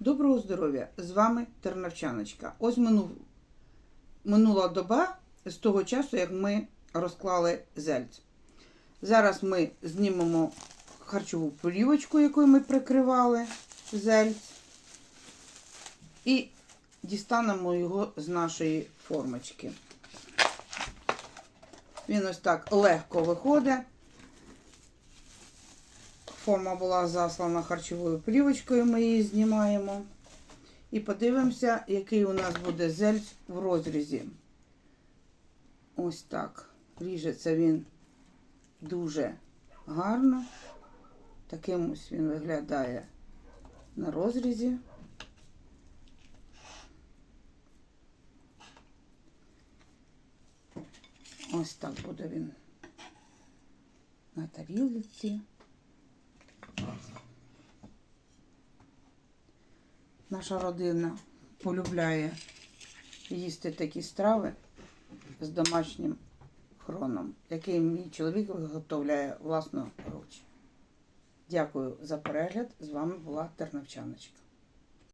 Доброго здоров'я! З вами Тернавчаночка. Ось минув, минула доба з того часу, як ми розклали зельць. Зараз ми знімемо харчову плівочку, якою ми прикривали зельць, і дістанемо його з нашої формочки. Він ось так легко виходить. Форма була заслана харчовою плівочкою, ми її знімаємо. І подивимося, який у нас буде зельць в розрізі. Ось так. Ріжеться він дуже гарно. Таким ось він виглядає на розрізі. Ось так буде він на тарілці. Наша родина полюбляє їсти такі страви з домашнім хроном, який мій чоловік виготовляє власноруч. Дякую за перегляд. З вами була Тернавчаночка.